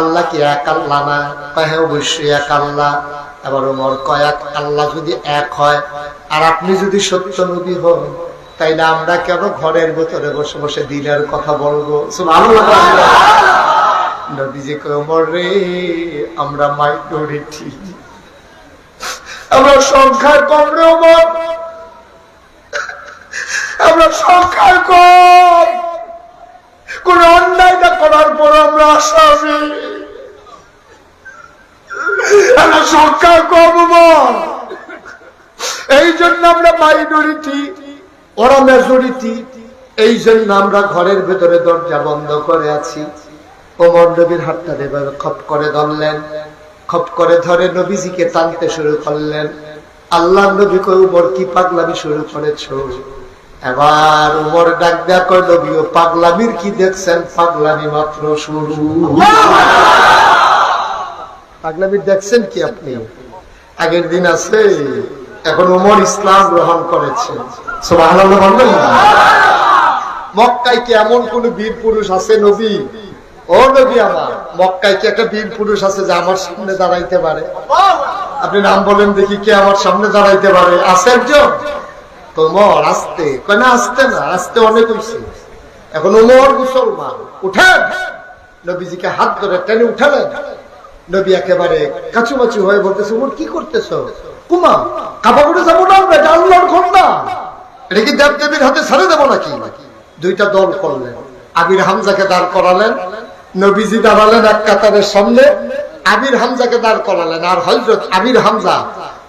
আল্লাহ কি এক আল্লাহ না হ্যাঁ অবশ্যই এক আল্লাহ। এবার ওমর কয়েক আল্লাহ যদি এক হয়, আর আপনি যদি সত্য নবী হন, তাইলে আমরা কেন ঘরের ভেতরে বসে বসে দিনের কথা বলব। নবীজি কয় রে, আমরা মাইনরিটি। আমরা সংখ্যায় কম রে আমরা সংখ্যায় কম। কোন অন্যায়টা করার পর আমরা আসামি। আমরা সংখ্যা কম এই জন্য আমরা মাইনরিটি ওরা মেজরিটি এই জন্য আমরা ঘরের ভেতরে দরজা বন্ধ করে আছি। ওমর নবীর হাতটা এভাবে খপ করে ধরলেন, খপ করে ধরে নবীজিকে টানতে শুরু করলেন। আল্লাহ নবীকে উমর কি পাগলামি শুরু করেছ? এবার উমর ডাক দেয়া কয় নবী ও পাগলামির কি দেখছেন? পাগলামি মাত্র শুরু। পাগলামি দেখছেন কি আপনি? আগের দিন আছে, এখন উমর ইসলাম গ্রহণ করেছে? মক্কায় কি এমন কোন বীর পুরুষ আছে নবী? ও নবী আমার, মক্কায় কি একটা বীর পুরুষ আছে যে আমার সামনে দাঁড়াইতে পারে? আপনি নাম বলেন দেখি কে আমার সামনে দাঁড়াইতে পারে। আছে একজন? আসতে। কেন আসতে না, আসতে অনেক হয়েছে এখন মুসলমান, উঠেন। নবীজিকে হাত ধরে টেনে উঠালেন। নবী একেবারে হয়ে বলতেছে কি করতেছ? কুমা যাব না আমরা আল্লাহর এটা কি হাতে ছেড়ে দেবো নাকি? দুইটা দল করলেন। আবির হামজাকে দাঁড় করালেন। নবীজি দাঁড়ালেন এক কাতারের সামনে। আবির হামজাকে দাঁড় করালেন। আর হজরত আবির হামজা,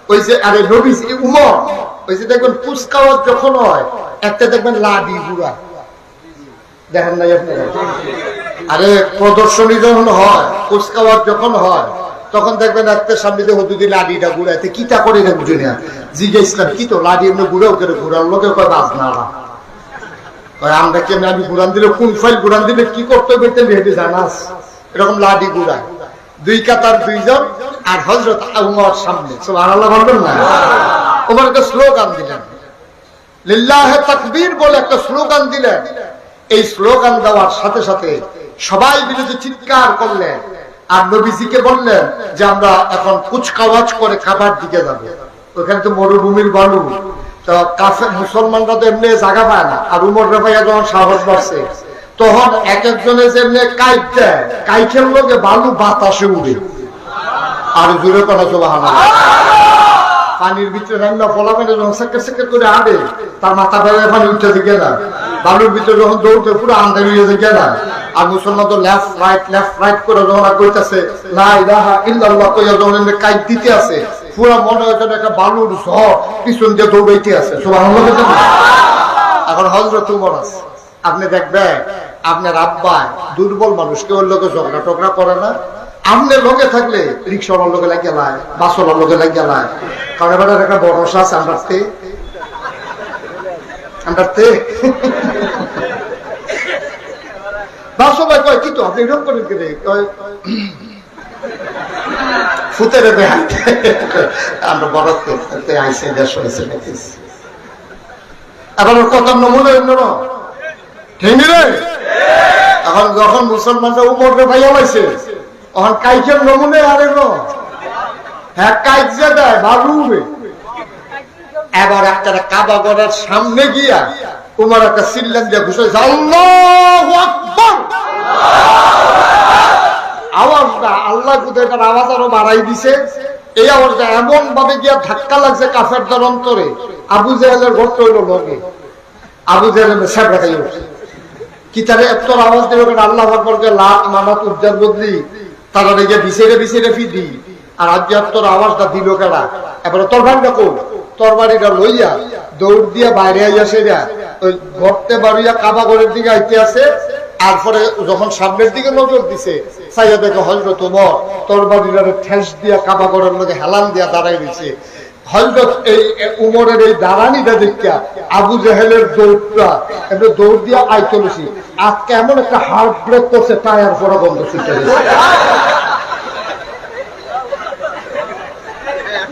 ওই যে আরে নবীজি, উমর ওই যে দেখবেন পুস্কাওয়াত যখন হয়, একটা দেখবেন লাডি গুড়া। দেখেন নাই আপনারা? আরে, প্রদর্শনী যখন হয় কুচকাওয়াত যখন হয়, তখন দেখবেন একটা সামনে দিয়ে হদুদি লাডিটা ঘুরাইতে কিটা করে রে বুঝে না? জিগে ইসলাম কি তো লাডি এমনি ঘুরেও করে ঘুরার লোকে কয় বাজ না আমরা কেমন আমি ঘুরান দিলে, কোন ফাইল ঘুরান দিলে কি করতে হবে ভেবে জানাস? এরকম লাডি ঘুরায় দুই কাতার দুইজন, আর হজরত সামনে। সুবহানাল্লাহ বলবেন না? ওমর একটা স্লোগান দিলেন। লিল্লাহে তাকবীর বলে একটা স্লোগান দিলেন। এই স্লোগান দেওয়ার সাথে সাথে সবাই বিরুদ্ধে চিৎকার করলেন, আর নবীজিকে বললেন যে আমরা এখন কুচকাওয়াজ করে খাবার দিকে যাব। ওখানে তো মরুভূমির বালু। তো কাফে মুসলমানরা তো এমনি জায়গা পায় না, আর উমর রেফাইয়া যখন সাহস বাড়ছে, তখন এক একজনের যেমনি কাইট দেয় কাইখের লোকে বালু বাতাসে উড়ে। আর জুড়ে করা চলা পানির ভিতরে রান্না ফলা মানে যখন সেকের সেকের করে আড়ে তার মাথা বেড়ে পানি উঠে দিকে না। বালুর ভিতরে যখন দৌড়তে পুরো আন্দার হয়ে দিকে না। আর মুসলমান তো লেফট রাইট লেফট রাইট করে যখন কইতাছে লা ইলাহা ইল্লাল্লাহ কইয়া যখন এমনি কাইট দিতে আছে পুরো মনে হয় যেন একটা বালুর ঝড় পিছন দিয়ে দৌড়াইতে আছে সুবহানাল্লাহ না? এখন হজরত উমর আছে। আপনি দেখবেন, আপনার আব্বায় দুর্বল মানুষ, কেউ ওর লোকে ঝগড়া টগড়া করে না। আপনার লোকে থাকলে রিক্সাওয়ালার লোকে লাগিয়ে লায়, বাসওয়ালার লোকে লাগিয়ে লায়। কারণ এবার একটা ভরসা আছে আমরা তে। বাসবাই কয়, কি তো, আপনি করেন রে আমরা বড় আইসে দেশ হয়েছে এখন কথার নমুনা ঠিক এখন যখন মুসলমানরা উমরকে ভাইয়া পাইছে তখন কাইকের নমুনে আরে হ্যাঁ দেয় এবার একটা কাবা সামনে গিয়া উমর একটা দিয়ে আল্লাহু আওয়াজটা আল্লাহ আওয়াজ আরও বাড়াই দিছে এই আওয়াজটা এমন ভাবে গিয়া ধাক্কা লাগছে কাফের দর অন্তরে আবু জাহেলের ঘরটা হইল লগে আবু জাহেল স্যাবরা খাই উঠছে কি এত আওয়াজ আল্লাহ আকবরকে লাখ মানাত উজ্জার বদলি তারা রেগে বিছেরে বিছেরে ফিদি, আর আজ তোর আওয়াজটা দিল কেনা এবারে তোর ভাঙটা কোন তোর বাড়িটা লইয়া দৌড় দিয়া বাইরে আইয়া সেরা ওই ঘরতে বাড়িয়া কাবা ঘরের দিকে আইতে আছে আর পরে যখন সামনের দিকে নজর দিছে দেখে তোর বাড়ির ঠেস দিয়া কাবা ঘরের হেলান দিয়া দাঁড়াই দিছে হজরত এই উমরের এই দাঁড়ানিটা দেখা আবু জাহেলের দৌড়টা, এমনি দৌড় দিয়া আই আজকে এমন একটা হার্ট ব্রেক করছে, টায়ার পরা বন্ধ ছুটে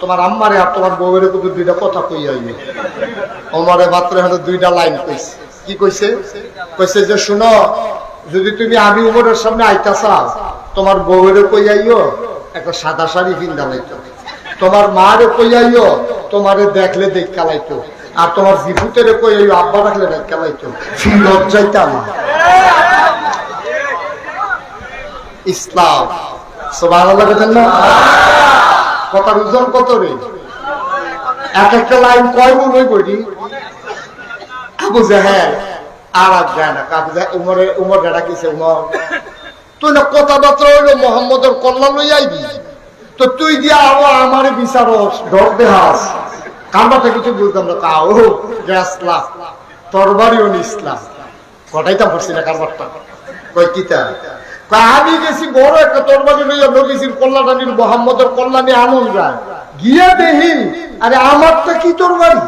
তোমার আম্মারে আর তোমার বউয়ের কিন্তু দুইটা কথা কই আইবে ওমরে মাত্র হাতে দুইটা লাইন কইছে। কি কইছে? কইছে যে, শুনো, যদি তুমি আমি উমরের সামনে আইতা আইতাছা, তোমার বউয়ের কই আইও, একটা সাদা শাড়ি কিনদা লাইতো। তোমার মারে কই আইও, তোমারে দেখলে দেখ কালাইতো আর তোমার জিপুতের কই আইও, আব্বা রাখলে দেখ কালাইতো ফি লজ্জাইতাম। ইসলাম। বলেন না? কথার ওজন কত রে? এক একটা লাইন কয় গুণ হই করি আবু জাহেল, আর এক যায় না। কাবু জাহেল, উমরে, উমর ডাটা কিছে উমর? তুই না কথাবার্তা হইল মোহাম্মদের কল্যাণ লই আইবি? তো তুই দিয়া আরও আমার বিচারস ডর দেহাস কামড়াটা কিছু বুঝতাম না, কা, ও গ্যাসলা তরবারিও ইসলাম কটাইতাম পারছি না কারবারটা কই কিতা? আমি গেছি বড় একটা তরবারি লইয়া নবীজির কল্যাণানির মোহাম্মদের কল্যাণে আনন্দ যায়। গিয়া দেহি আরে আমারটা কি তরবারি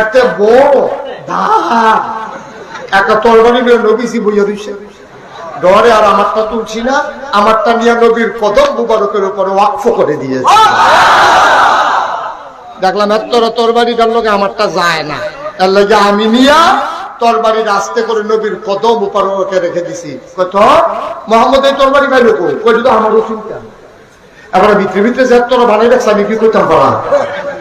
এত বড় একটা তরবারি নিয়ে নবীজি বইয়া দিচ্ছে ডরে আর আমারটা তুলছি না, আমারটা নিয়ে নবীর কদম মুবারকের উপরে ওয়াকফ করে দিয়েছে। দেখলাম এত তরবারিটার লোকে আমারটা যায় না। তার লগে আমি নিয়া তরবারির আস্তে করে নবীর কদম উপরে রেখে দিছি। কত মোহাম্মদ, এই তরবারি পাইল কই? তো আমারও চিন্তা এবার ভিতরে ভিতরে যে তোরা বানাই রাখছে, আমি কি করতাম পারা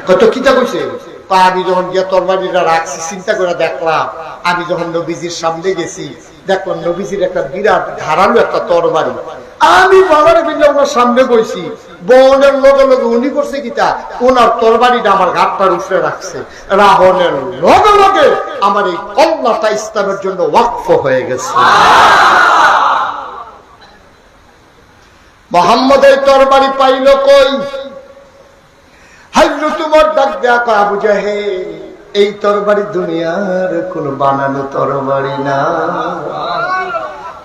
কত কিতা কইছে? তা আমি যখন গিয়া তরবারিটা রাখছি, চিন্তা করে দেখলাম, আমি যখন নবীজির সামনে গেছি, দেখলাম নবীজির একটা বিরাট ধারালো একটা তরবারি। আমি বাবারে বিল্লা সামনে বইছি বনের লগে লগে উনি করছে কিতা ওনার তরবারিটা আমার ঘাটটার উপরে রাখছে। রাহনের লগে লগে আমার এই কল্লাটা ইসলামের জন্য ওয়াকফ হয়ে গেছে। মোহাম্মদ এই তরবারি পাইল কই? তোমার ডাক এই তরবারি দুনিয়ার কোন বানানো তরবারি না।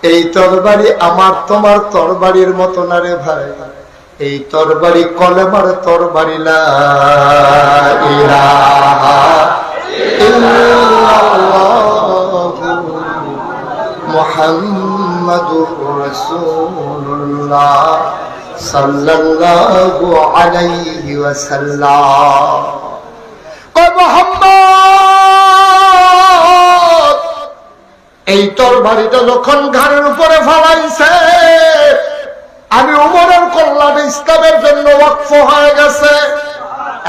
এই তরবারি আমার, তোমার তরবারির মতো না রে ভাই। এই তরবারি কলেমার তরবারি মুহাম্মাদুর রাসূলুল্লাহ সাল্লাল্লাহু আলাইহি ওয়াসাল্লাম। এই যখন ঘাড়ের উপরে ফলাইছে আমি উমরের কল্যাণ ইসলামের জন্য ওয়াকফ হয়ে গেছে।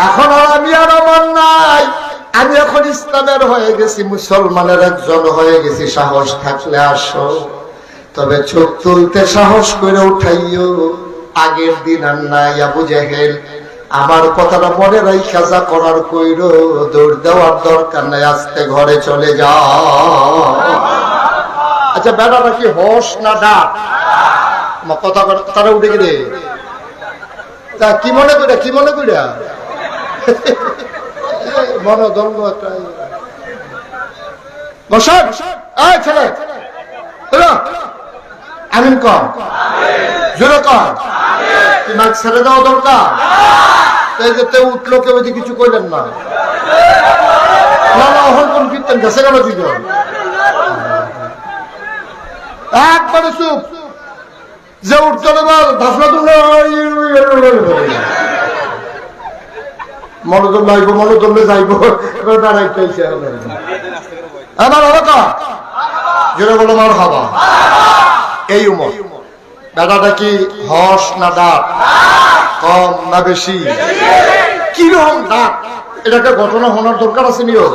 এখন আর আমি আর আমার নাই। আমি এখন ইসলামের হয়ে গেছি, মুসলমানের একজন হয়ে গেছি। সাহস থাকলে আসো। তবে চোখ তুলতে সাহস করে উঠাইও। আগের দিন আর নাই, আবু জাহেল। আমার কথাটা মনে রাই কাজা করার কইর। দৌড় দেওয়ার দরকার নাই আজকে ঘরে চলে যাও। আচ্ছা বেড়াটা কি হস না ডাক? কথা তারা উঠে গেলে। তা কি মনে করে কি মনে করে ধর্ম একটা বসান? এই ছেলে। আমিন কম উঠল, কেউ কিছু কইলেন না। না না হল কোন কীর্তন গেছে গেল দুজন একবারে চুপ। যে উঠতে আমার বাবা জোরে বলো, মার খাবা। এই উমর। দাদাটা কি হস না ডাক? কম না বেশি? কীরকম ডাক? এটা একটা ঘটনা হওয়ার দরকার আছে নিও।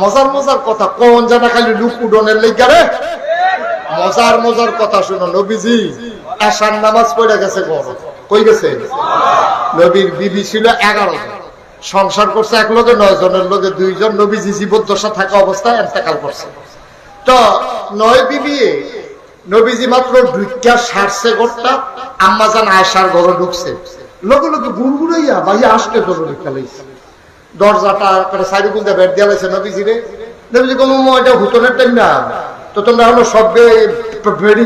মজার মজার কথা। কোন জানা খালি লুক উডনের লেগারে মজার মজার কথা শুনো, নবীজি আসার নামাজ পড়ে গেছে ঘর কই গেছে? নবীর বিবি ছিল এগারো জন। সংসার করছে এক লোকে নয় জনের লোকে দুইজন নবীজি জীবদ্দশা থাকা অবস্থায় এন্তেকাল করছে। তো নয় বিবি নবীজি মাত্র ঢুকা সারছে ঘরটা আম্মাজান আয়সার ঘরে ঢুকছে। লোকে লোকে গুড়গুড়াইয়া ভাইয়া আসতে তোর খেলাইছে দরজাটা সাইডে বেড দিয়া লাইছে নবীজি রে। নবীজি কম এটা হুতনের টাইম না। তো তোমরা হলো সব বেড়ি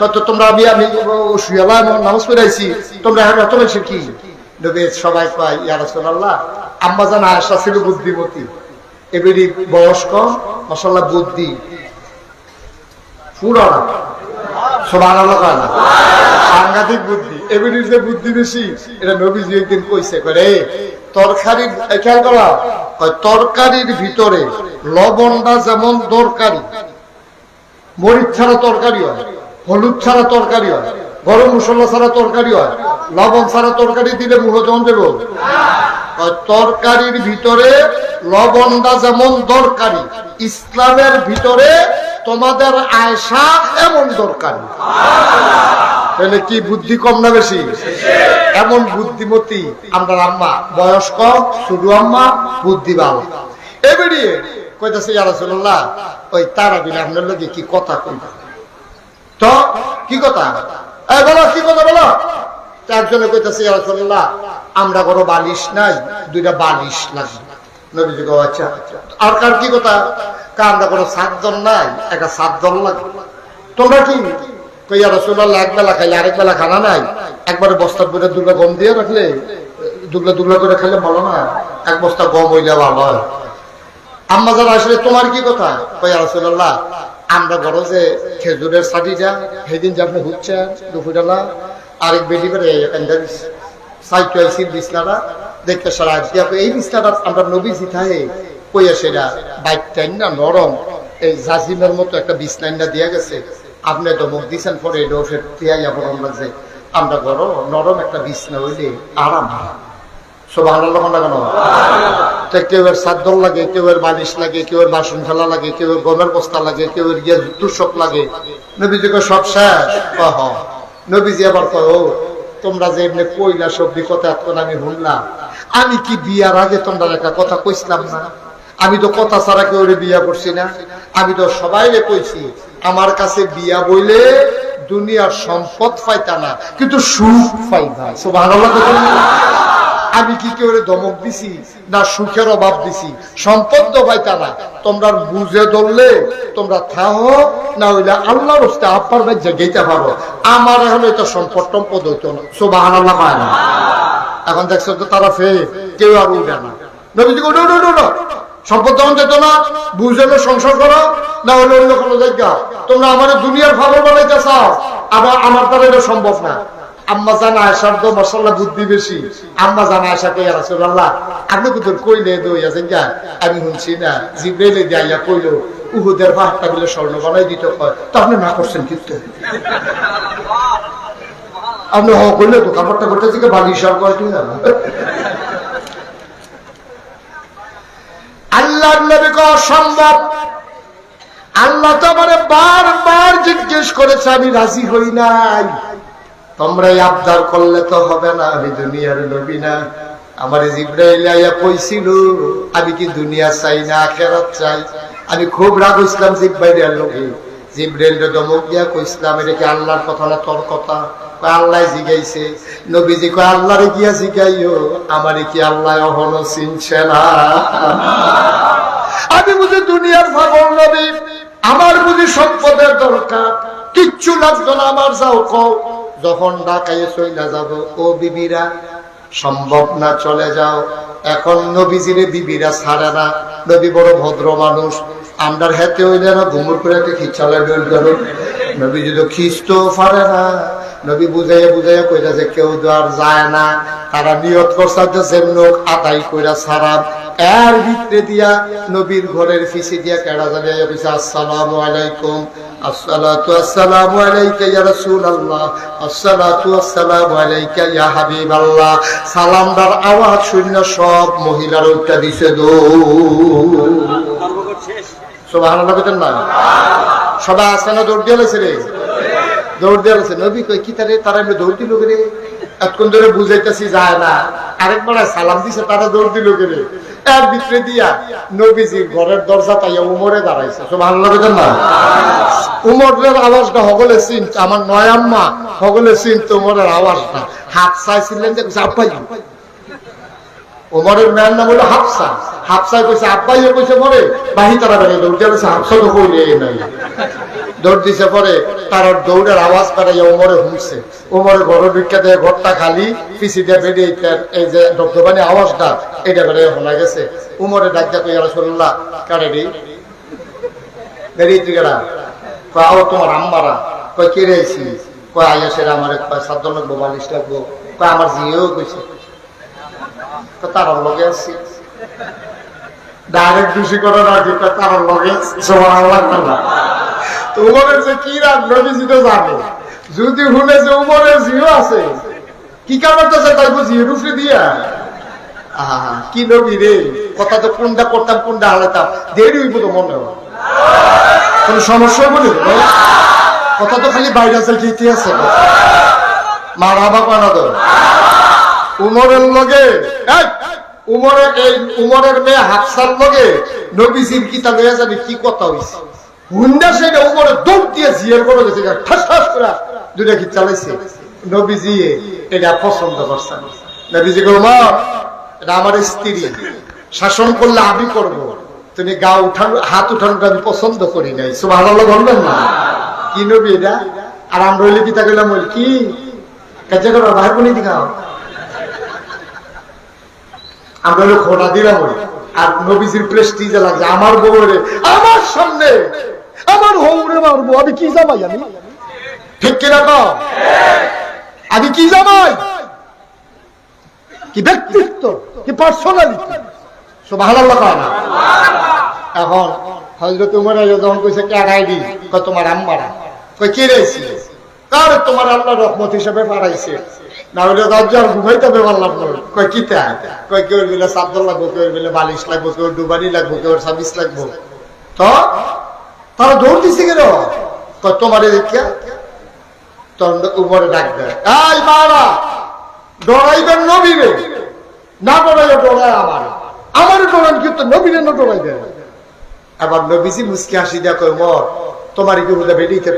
তত তোমরা আমি আমি শুয়ালা নামাজ পড়াইছি। তোমরা এখন এত বেশি কি? সবাই কয়, ইয়া রাসূলুল্লাহ, আম্মা জান আয়েশা ছিল বুদ্ধিমতী। এবারে বয়স কম, মাশাআল্লাহ বুদ্ধি। পুরানা সুবহানাল্লাহ আলাদা সাংঘাতিক বুদ্ধি। এবারে যে বুদ্ধি বেশি, এটা নবীজি একদিন কইছে করে তরকারি খেয়াল করা তরকারির ভিতরে লবণটা যেমন দরকারি, মরিচ ছাড়া তরকারি হয়, হলুদ ছাড়া তরকারি হয়, গরম মশলা ছাড়া তরকারি হয়, লবণ ছাড়া তরকারি দিলে মুড়ো যেমন দেব? তরকারির ভিতরে লবণটা যেমন দরকারি, ইসলামের ভিতরে তোমাদের আয়সা এমন দরকারি। তাহলে কি বুদ্ধি কম না বেশি? এমন বুদ্ধিমতী আমরা আম্মা। বয়স কম শুধু আম্মা বুদ্ধি ভালো এবারে ওই তারা আপনার লগে কি কথা তো, কি কথা? বলো, কি কথা বলো? একজনে কইতাছে, ইয়া আমরা কোনো বালিশ নাই, দুইটা বালিশ লাগবে আচ্ছা আর কার কি কথা? কা আমরা কোনো সাতজন নাই, একটা সাতজন লাগবে তোমরা কি? কইয়া এক বেলা খাইলে আরেক বেলা খানা নাই। একবারে বস্তার ভিতরে দুটো গম দিয়ে রাখলে দুগলা দুগলা করে খেলে ভালো না, এক বস্তা গম হইলে ভালো। আম্মা যারা আসলে তোমার কি কথা? কইয়া আমরা বড় যে খেজুরের সাটিটা সেদিন যে আপনি হচ্ছেন দুপুরবেলা, আরেক বেশি করে সাইটো আইসির বিছনাটা দেখতে সারা এই বিছনাটা আমরা নবী জিথাহে কইয়া সেটা বাইক টাইন না নরম, এই জাজিমের মতো একটা বিছনাইনা দিয়া গেছে। আপনি তো মুখ দিছেন পরে তিয়াইয়া বরম লাগছে আমরা বড় নরম একটা বিছনা হইলে আরাম হয়। কেন? কেউ লাগে, কেউ এর বালিশ লাগে, কেউ বাসন লাগে, কেউ গমের বস্তা লাগে, কেউ তুষক লাগে। নবীজিকে সব শেষ? কয় হ নবীজি আবার তোমরা যে সবজি কথা আমি আমি কি বিয়ার আগে তোমরা একটা কথা কইছিলাম না? আমি তো কথা ছাড়া কেউ বিয়া করছি না। আমি তো সবাই কইছি আমার কাছে বিয়া বইলে দুনিয়ার সম্পদ পাইতা না, কিন্তু সুখ সব আমি কি কেউ দমক দিছি, না সুখের অভাব দিছি? সম্পদ তো পাইতা না। তোমরা বুঝে ধরলে, তোমরা থাহ, না হইলে আল্লাহর হস্তে আপার ভাই জেগেইতে পারো। আমার এখন এটা সম্পদ টম্পদ হইতো না। না। এখন দেখছ তো তারা ফে কেউ আর উঠে না সম্পদ যখন যেত না বুঝে সংসার করো, না হলে অন্য কোনো জায়গা? তোমরা আমার দুনিয়ার খবর বানাইতে চাও, আবার আমার দ্বারা এটা সম্ভব না। জানা বুদ্ধি বেশি। জানা আপনি আছেন আমি শুনছি না কইলো, উহুদের স্বর্ণ বানাই দিতে তো আপনি না করছেন কিন্তু। আপনি হ কইলে তো কাপড়টা করতে থেকে সর করে তুমি জানো আল্লাহ নবী কো সম্ভব। আল্লাহ তো আমারে বারবার জিজ্ঞেস করেছে, আমি রাজি হই নাই। তোমরা আবদার করলে তো হবে না, আমি দুনিয়ার নবী না। আমার জিব্রাইল আইয়া কইছিল, আমি কি দুনিয়া চাই না, আখেরাত চাই? আমি খুব রাগ হইছিলাম জিব্রাইলের লোকে। জিব্রাইল তো দমক দিয়া কইছিলাম, এটা কি আল্লাহর কথা না তোর কথা? আল্লাহ জিগাইছে। নবীজি কয়, আল্লাহরে গিয়া জিগাইও, আমারে কি আল্লাহ অহনো চিনছে না? আমি বুঝি দুনিয়ার নবী, আমার বুঝি সম্পদের দরকার, কিচ্ছু লাগতো না আমার, যাও কও। যখন ঢাকায় চইলা যাব, ও বিবিরা, সম্ভব না চলে যাও। এখন নবীজিরে বিবিরা ছাড়ে না। নবী বড় ভদ্র মানুষ, আমরার হাতে হইলে না ঘুমুর করে খিচালে ডল গেল নবী যদি খিস্ত পারে না নবী বুঝাইয়া বুঝাইয়া কইরা যে কেউ আর যায় না তারা নিয়ত করছে যে লোক আদায় কইরা সারাম এর ভিতরে দিয়া নবীর ঘরের ফিসে দিয়া কেডা জানিয়া কইছে আসসালামু আলাইকুম। আসসালাতু আসসালামু আলাইকা ইয়া রাসূলুল্লাহ। আসসালাতু আসসালামু আলাইকা ইয়া হাবিবাল্লাহ। সালামদার আওয়াজ শুনে সব মহিলার উত্তর দিছে দো সুবহানাল্লাহ কইতেন না? সবাই আসে না? দৌড় দিয়ে রে? দৌড় দিয়ে নবী কই কি তারে? তারা এমনি দৌড় দিল এতক্ষণ ধরে বুঝাইতেছি যায় না, আরেকবার সালাম দিছে, তারা দৌড় দিল এর ভিতরে দিয়া ঘরের দরজা তাইয়া উমরে দাঁড়াইছে। সব ভালো লাগে না? উমরের আওয়াজটা হগলে চিন আমার নয়াম্মা হগলে আওয়াজটা। হাত চাইছিলেন যে, আব্বাই মেয়ের নাম হলো হাফসা। হাফসায় কইছে আব্বাই কইছে মরে বাহি তারা বেড়ে দৌড় হাফসা তো কইলে নাই। দৌড় দিছে পরে তার দৌড়ের আওয়াজ বেড়াইয়া উমরে হুমছে। উমরে ঘর ঢুকা দেয় ঘরটা খালি পিসি দিয়ে তার এই যে দবদবানি আওয়াজটা এটা বেড়ে শোনা গেছে। উমরে ডাক দেখো ইয়ারা শুনলা কারে রে? বেরিয়ে তুই গেলা কয় তোমার আম্মারা? কয়, কে রেছি কয় আইয়া সেরা আমার কয় সাত লাগবো, বালিশ লাগবো। কয়, আমার জিয়েও কইছে। তো তার লগে আছি। ডাইরেক্ট দোষী করে না যেটা তার লগে সবার আল্লাহ উমরের যে কি জানে। যদি শুনে যে উমরের জিও আছে, কি তাই দিয়া। কি নবী রে? কথা তো কোনটা করতাম, কোনটা হালাতাম দেরি হইব তো মনে হয়। কোন সমস্যা বলি। কথা তো খালি বাইরে আছে যেতে আছে? মার হাবা কয়না তো? উমরের লগে উমরের এই, উমরের মেয়ে হাফসার লগে নবীজির কিতা লইয়া যাবে, কি কথা হইছে? হুন্ডা সেটা দৌড় দিয়ে জিয়ের করে গেছে ঠাস ঠাস করে দুইটা কি চালাইছে? নবীজি এটা পছন্দ নবীজি গো মা এটা আমার স্ত্রী, শাসন করলে আমি করব। তুমি গা উঠানো, হাত উঠানোটা আমি পছন্দ করি নাই। সুবহানাল্লাহ বলবেন না। কি নবী এটা? আর আমরা হইলে তাকে বল, কি? কাজে করো ভাই বোনই দিখাও আমরা হলো খোটা দিলাম। আর নবীজির প্রেস্টিজে লাগছে। আমার বউরে, আমার সামনে আমার হৌরে মারবো আমি কি জামাই আমি? ঠিক কিনা? আমি কি জামাই? কি ব্যক্তিত্ব কি পার্সোনালিটি না। এখন উমর যখন কইছে কে কয় তোমার আম্মারা কই কে রইছি কার তোমার আল্লাহ রহমত হিসেবে পাঠাইছে না হলে দরজার ঘুমাইতে পারলাম না। কয় কি তাই কয় কেউ লাগবো কেউ বলে বালিশ লাগবো কেউ ডুবানি লাগবো কেউ সাবিস লাগবো। তো তারা দৌড় দিছে কেন? তোমার দেখিয়া তখন উপরে ডাকবে এই মারা, ডরাইবেন নবীরে। না ডরাইবে ডরায় আমার। আমার ডরান কিন্তু নবীরে না ডরাই দেয়? আবার নবীজি মুসকি হাসি দেখো মর, তোমার কি বুঝে বেরিয়েছে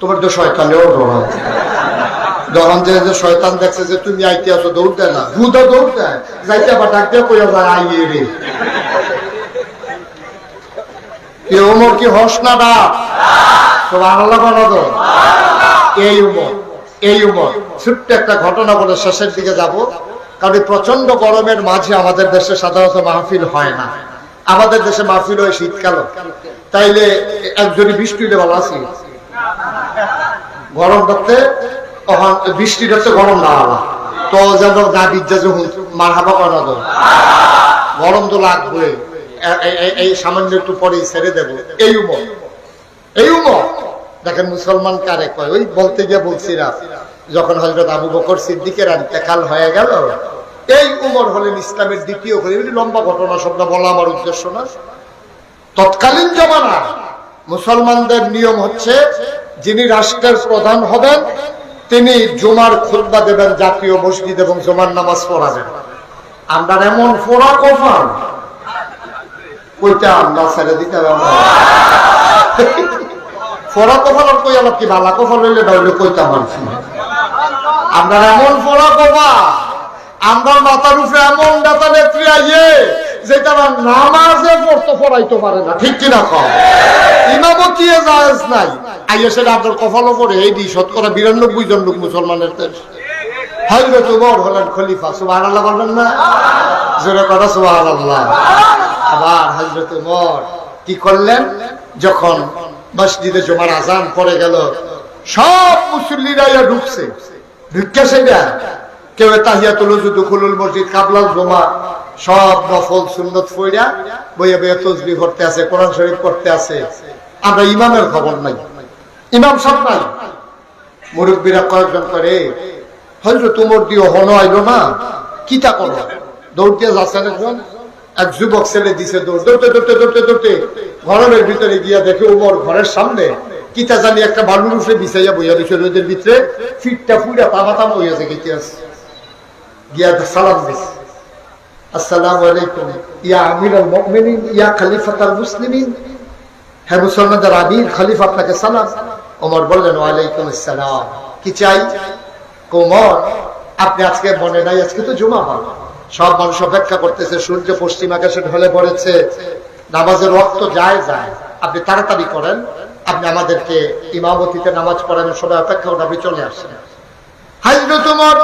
তোমার তো শয়তানেও ডরান। যখন যে শয়তান দেখছে যে তুমি আইতে আছো, দৌড় দেয় না। ভূতা দৌড় দেয়। যাইতে আবার ডাক দিয়ে কইয়া যায়, আইয়ে রে। কি ওমর কি হস না সব আনাল্লাহ বানাতো এই উমর এই উমর। ছোট্ট একটা ঘটনা বলে শেষের দিকে যাব। কারণ প্রচণ্ড গরমের মাঝে আমাদের দেশে সাধারণত মাহফিল হয় না। আমাদের দেশে মাহফিল হয় শীতকাল। তাইলে একজনই বৃষ্টি ভালো আছি। গরম তখন বৃষ্টি হচ্ছে গরম না হওয়া তো যেন না বিদ্যা যখন মার হাবা করা গরম তো লাগবে। এই সামান্য একটু পরেই ছেড়ে দেবো। এই উমর। এই উমর। দেখেন মুসলমান কারে কয়? ওই বলতে গিয়ে বলছিলাম যখন হজরত আবু বকর সিদ্দিকের ইন্তেকাল হয়ে গেল, এই উমর হলেন ইসলামের দ্বিতীয় খলিফা। লম্বা ঘটনা, সবটা বলা আমার উদ্দেশ্য না। তৎকালীন জমানা মুসলমানদের নিয়ম হচ্ছে, যিনি রাষ্ট্রের প্রধান হবেন, তিনি জুমার খুতবা দেবেন জাতীয় মসজিদ এবং জুমার নামাজ পড়াবেন। আমরা এমন ফোড়া কফান কইটা আমরা ছেড়ে দিতে আমরা। ফোড়া কফাল কই আলাপ কি বালা কফাল হইলে ডাইলে কইতাম আর কি আমরা এমন ফোড়া কফা আমরা মাথার উপরে এমন নেতা নেত্রী আইয়ে, যেটা আমার নামাজে পড়তে পড়াইতে পারে না। ঠিক কিনা কম ইমামতি জায়েজ নাই। আইয়ে সেটা আপনার কফালও করে এই দি শতকরা বিরানব্বই জন লোক মুসলমানের দেশ। হজরত উমর হলেন খলিফা, সুবহানাল্লাহ বলবেন না? জোরে কথা সুবহানাল্লাহ। আবার হজরত উমর কি করলেন? যখন মসজিদে জমার আজান পড়ে গেল, সব মুসল্লিরা ঢুকছে। ঢুকে সেটা কেউ তাহিয়াতুল দুখুলুল মসজিদ, কাবলাল জমা, সব নফল সুন্নত ফইরা বইয়া বইয়া তসবি করতে আছে, কোরআন শরীফ পড়তে আছে। আমরা ইমামের খবর নাই। ইমাম সব নাই। মুরব্বীরা কয়েকজন করে হয়তো তোমার দিয়ে হন আইলো না কিতা করো? দৌড় দিয়ে যাচ্ছেন একজন। এক যুবক ছেলে দিছে দৌড়, দৌড়তে দৌড়তে দৌড়তে দৌড়তে। ঘরের ভিতরে গিয়া দেখে ওমর ঘরের সামনে কিতা জানি একটা বালুর উপরে বিছাইয়া বইয়া দিছে রোদের ভিতরে। ফিটটা ফুইরা তামা তামা হইয়াছে আছে। গিয়া সালাম দিছে। আসসালামু আলাইকুম। ইয়া আমিরুল মুমিনিন, ইয়া খলিফাতুল মুসলিমিন। হ্যাঁ মুসলমানদের আমির, খলিফা আপনাকে সালাম। ওমর বললেন, ওয়ালাইকুম আসসালাম। কি চাই? কোমর আপনি আজকে মনে নাই, আজকে তো জুমা হয়। সব মানুষ অপেক্ষা করতেছে, সূর্য পশ্চিম আকাশে ঢলে পড়েছে, নামাজের রক্ত যায় যায়। আপনি তাড়াতাড়ি করেন, আপনি আমাদেরকে ইমামতিতে নামাজ পড়ানোর সবাই অপেক্ষা করে আপনি চলে আসেন। উমর